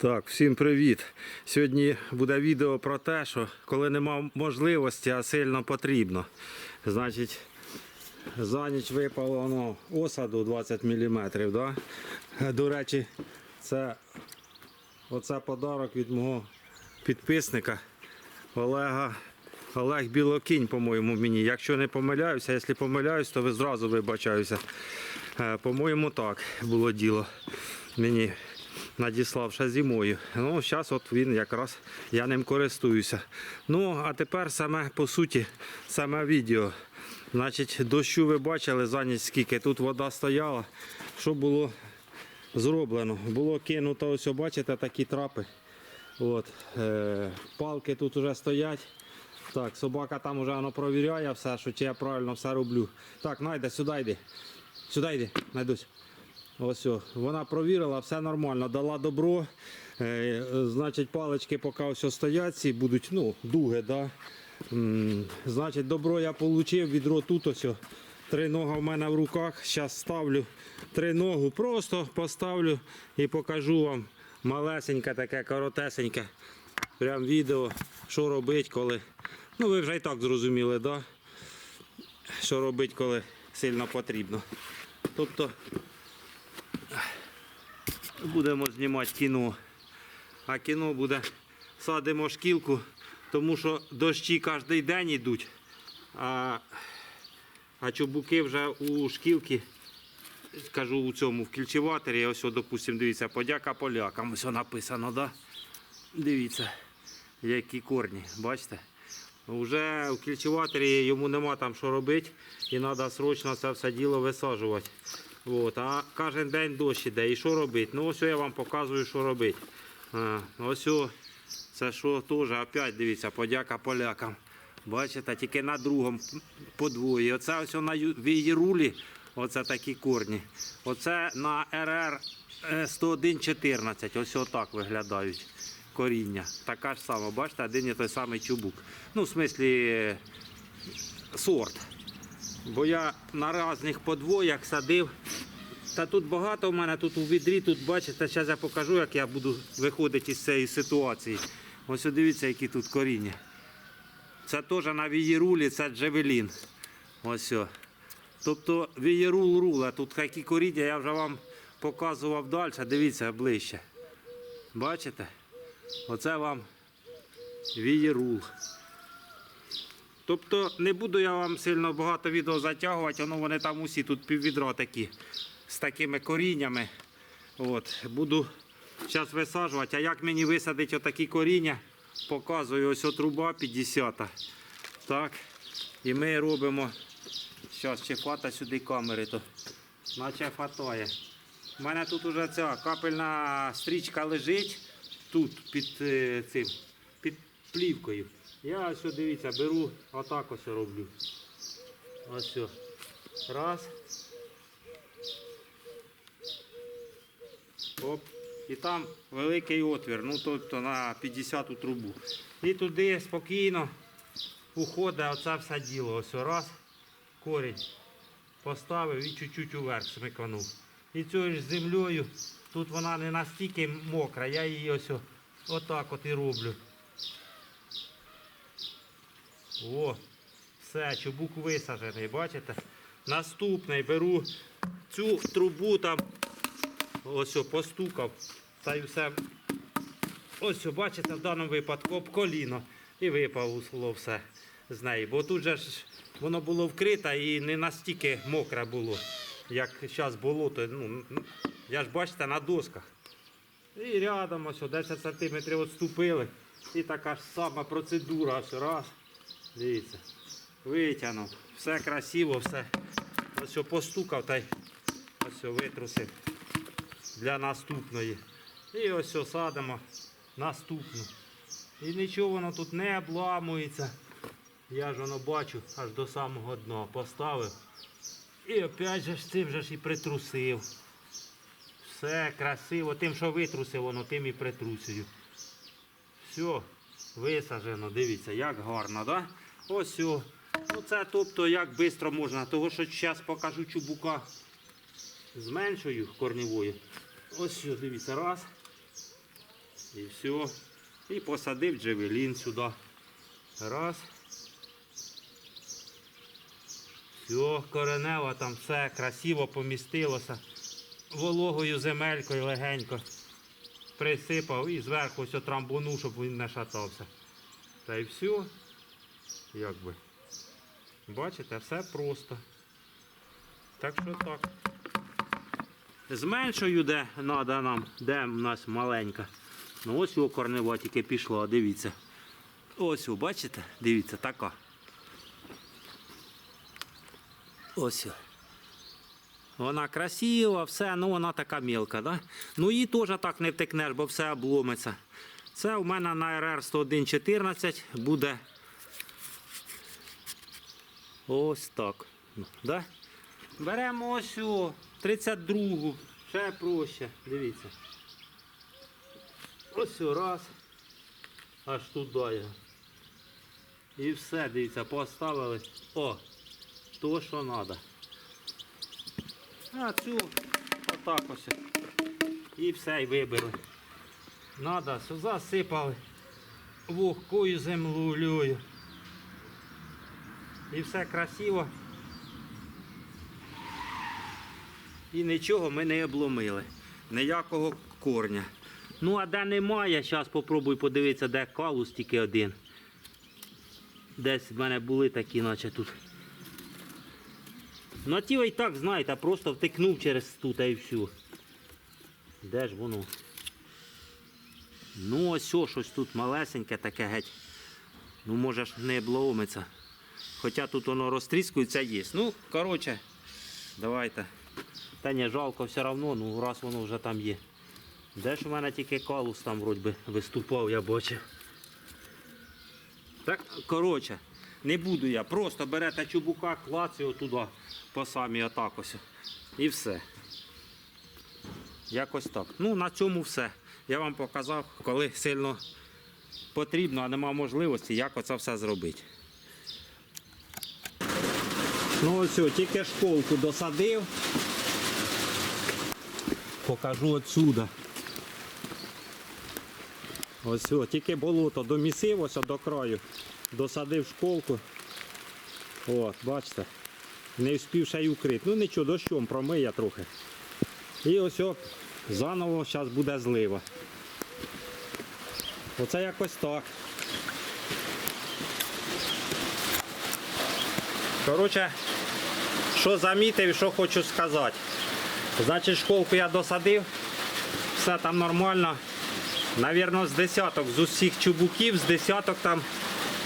Так, всім привіт. Сьогодні буде відео про те, що коли нема можливості, а сильно потрібно. Значить, за ніч випало воно осаду 20 мм. Да? До речі, це оце подарок від мого підписника Олега. Олег Білокінь, по-моєму, мені. Якщо не помиляюся, якщо помиляюсь, то ви зразу вибачаюся. Е, По-моєму, так було діло. Мені надіслав ще зимою. Ну, зараз от він якраз я ним користуюся. Ну, а тепер саме по суті, саме відео. Значить, дощу ви бачили за ніч скільки. Тут вода стояла. Що було зроблено? Було кинуто, ось, бачите, такі трапи. От, е, палки тут вже стоять. Так, собака там вже воно провіряє все, що чи я правильно все роблю. Так, найде, сюди йди. Сюди йди, найдусь. Ось, вона провірила, все нормально, дала добро. Е, значить, палички поки ось стоять, ці будуть, ну, дуги, да? Значить, добро я отримав, відро тут ось. Три нога в мене в руках. Зараз ставлю три ногу, просто поставлю і покажу вам малесеньке, таке коротесеньке. Прям відео, що робити, коли. Ну, ви вже і так зрозуміли, да? що робити, коли сильно потрібно. Тобто будемо знімати кіно. А кіно буде садимо шкілку, тому що дощі кожен день йдуть. А, а чубуки вже у шкілки, кажу у цьому в кільчеваторі, ось, допустимо, дивіться, подяка полякам. Ось написано, да? Дивіться, які корні, бачите? Вже у кільчеваторі йому нема там що робити і треба срочно це все діло висаджувати. От, а кожен день дощ іде. І що робити? Ну ось я вам показую, що робити. А, ось о, це що теж, опять дивіться, подяка полякам. Бачите, тільки на другому подвоє. Оце ось на вієрулі, оце такі корні. Оце на РР 10114. Ось отак виглядають коріння. Така ж сама, бачите, один і той самий чубук. Ну, в смислі, е, сорт. Бо я на різних подвоях садив. Та тут багато в мене, тут у відрі, тут бачите, зараз я покажу, як я буду виходити з цієї ситуації. Ось дивіться, які тут коріння. Це теж на вієрулі, це джевелін. Ось. о. Тобто вієрул рула. Тут які коріння, я вже вам показував далі, дивіться ближче. Бачите? Оце вам вієрул. Тобто не буду я вам сильно багато відео затягувати, воно вони там усі тут піввідра такі з такими коріннями. От, буду зараз висаджувати. А як мені висадити отакі коріння, показую ось труба 50. Так. І ми робимо. Зараз чи фата сюди камери, то наче фатає. У мене тут уже ця капельна стрічка лежить тут під е, цим, під плівкою. Я ось дивіться, беру, отак ось роблю. Ось. Раз. Оп. І там великий отвір, ну тобто на 50 трубу. І туди спокійно уходить оце все діло. Ось раз, корінь поставив і чуть-чуть уверх смиканув. І цією ж землею, тут вона не настільки мокра, я її ось отак от і роблю. О, все, чубук висаджений, бачите? Наступний беру цю трубу там, ось о, постукав, та й все. Ось, о, бачите, в даному випадку об коліно і випало все з неї. Бо тут же ж воно було вкрите і не настільки мокре було, як зараз болото. Ну, я ж бачите, на досках. І рядом ось о, 10 см відступили. І така ж сама процедура. Ось раз. Дивіться. Витягнув. Все красиво, все. Ось постукав та й ось витрусив для наступної. І ось садимо наступну. І нічого воно тут не обламується. Я ж воно бачу аж до самого дна поставив. І опять же ж цим же ж і притрусив. Все красиво. Тим, що витрусив, воно тим і притрусив. Все, висаджено, дивіться, як гарно, да? Ось о. Ну це тобто як швидко можна. Того що зараз покажу чубука зменшую корневою. Ось, о, дивіться, раз. І все. І посадив джевелін сюди. Раз. Все, коренево там все красиво помістилося. Вологою земелькою легенько присипав і зверху все трамбунув, щоб він не шатався. Та й все. Якби. Бачите, все просто. Так що так. Зменшую, де треба нам, де в нас маленька. Ну ось його корнева тільки пішла, дивіться. Ось, бачите? Дивіться, така. Ось. Вона красива, все, ну вона така мілка, да? Ну її теж так не втекнеш, бо все обломиться. Це у мене на РР 10114 буде ось так. Да? Беремо ось цю 32, ще проще, дивіться. Ось раз. Аж туди. І все, дивіться, поставили. О, то, що треба. А цю отак ось. І все, і вибили. Надо, засипали вогкою землею. І все красиво. І нічого ми не обломили. Ніякого корня. Ну, а де немає, зараз спробуй подивитися, де калус тільки один. Десь в мене були такі, наче тут. Ну, ті і так, знаєте, просто втикнув через тут і все. Де ж воно? Ну, ось о, щось тут малесеньке таке геть. Ну, може ж не обломиться. Хоча тут воно розтріскується, є. Ну, коротше, давайте. Та не жалко все одно, ну раз воно вже там є. Де ж у мене тільки калус там вроді би виступав, я бачив. Так, коротше, не буду я. Просто берете чубука, клац його туди по самі отак ось. І все. Якось так. Ну, на цьому все. Я вам показав, коли сильно потрібно, а нема можливості, як оце все зробити. Ну ось, тільки школку досадив. Покажу отсюда. Ось, о, тільки болото домісив ось до краю. Досадив школку. От, бачите. Не встиг ще й укрити. Ну нічого, дощом промиє трохи. І ось о, заново зараз буде злива. Оце якось так. Коротше, що замітив що хочу сказати. Значить, школку я досадив, все там нормально. Навірно, з десяток, з усіх чубуків, з десяток там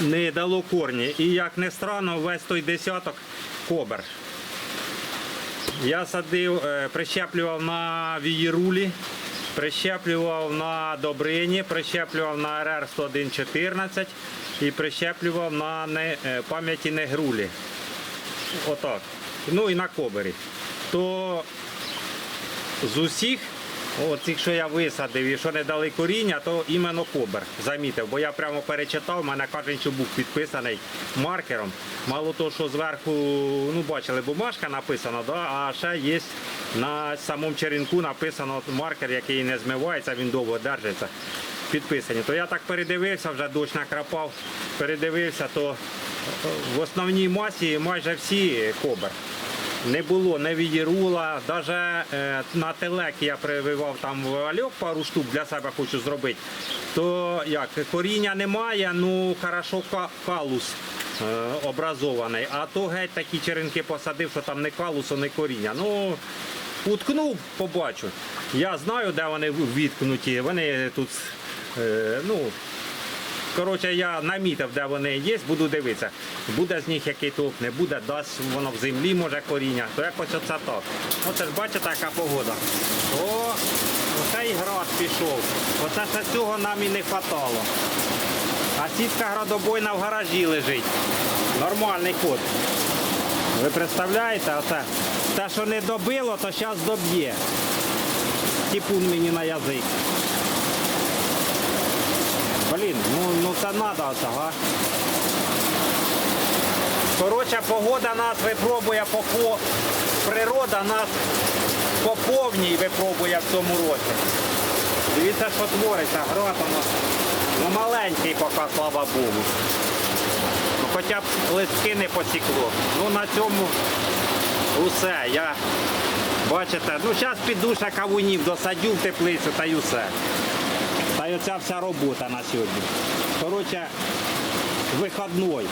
не дало корні. І як не странно, весь той десяток кобер. Я садив, е, прищеплював на вієрулі, прищеплював на добрині, прищеплював на РР 10114 і прищеплював на е, пам'яті негрулі. Отак. Ну і на кобері. То з усіх, оцих, що я висадив і що не дали коріння, то іменно кобер замітив. Бо я прямо перечитав, у мене кожен чубук підписаний маркером. Мало того, що зверху, ну бачили, бумажка написана, да? а ще є на самому черенку написано маркер, який не змивається, він довго держиться. Підписані. То я так передивився, вже дощ накрапав, передивився, то в основній масі майже всі кобер. Не було не відірула, навіть е, на телек я прививав там вальок пару штук для себе хочу зробити. То як коріння немає, ну хорошо калус е, образований. А то геть такі черенки посадив, що там не калусу, не коріння. Ну уткнув, побачу. Я знаю, де вони відкнуті. Вони тут, е, ну. Коротше, я намітив, де вони є, буду дивитися. Буде з них який толк, не буде, дасть воно в землі, може коріння. То якось оце так. Оце ж бачите, яка погода. О, оце і град пішов. Оце ще цього нам і не вистачало. А сітка градобойна в гаражі лежить. Нормальний ход. Ви представляєте, оце? Те, що не добило, то зараз доб'є. Типун мені на язик. Блін, ну, ну це треба ага. Коротше, погода нас випробує по природа нас по повній випробує в цьому році. Дивіться, що твориться, град воно. Ну маленький поки, слава Богу. Ну, хоча б листки не посікло. Ну на цьому усе. Я бачите, ну зараз піду кавунів досадю в теплицю та й усе. Оця вся робота на сьогодні. Коротше, вихідний.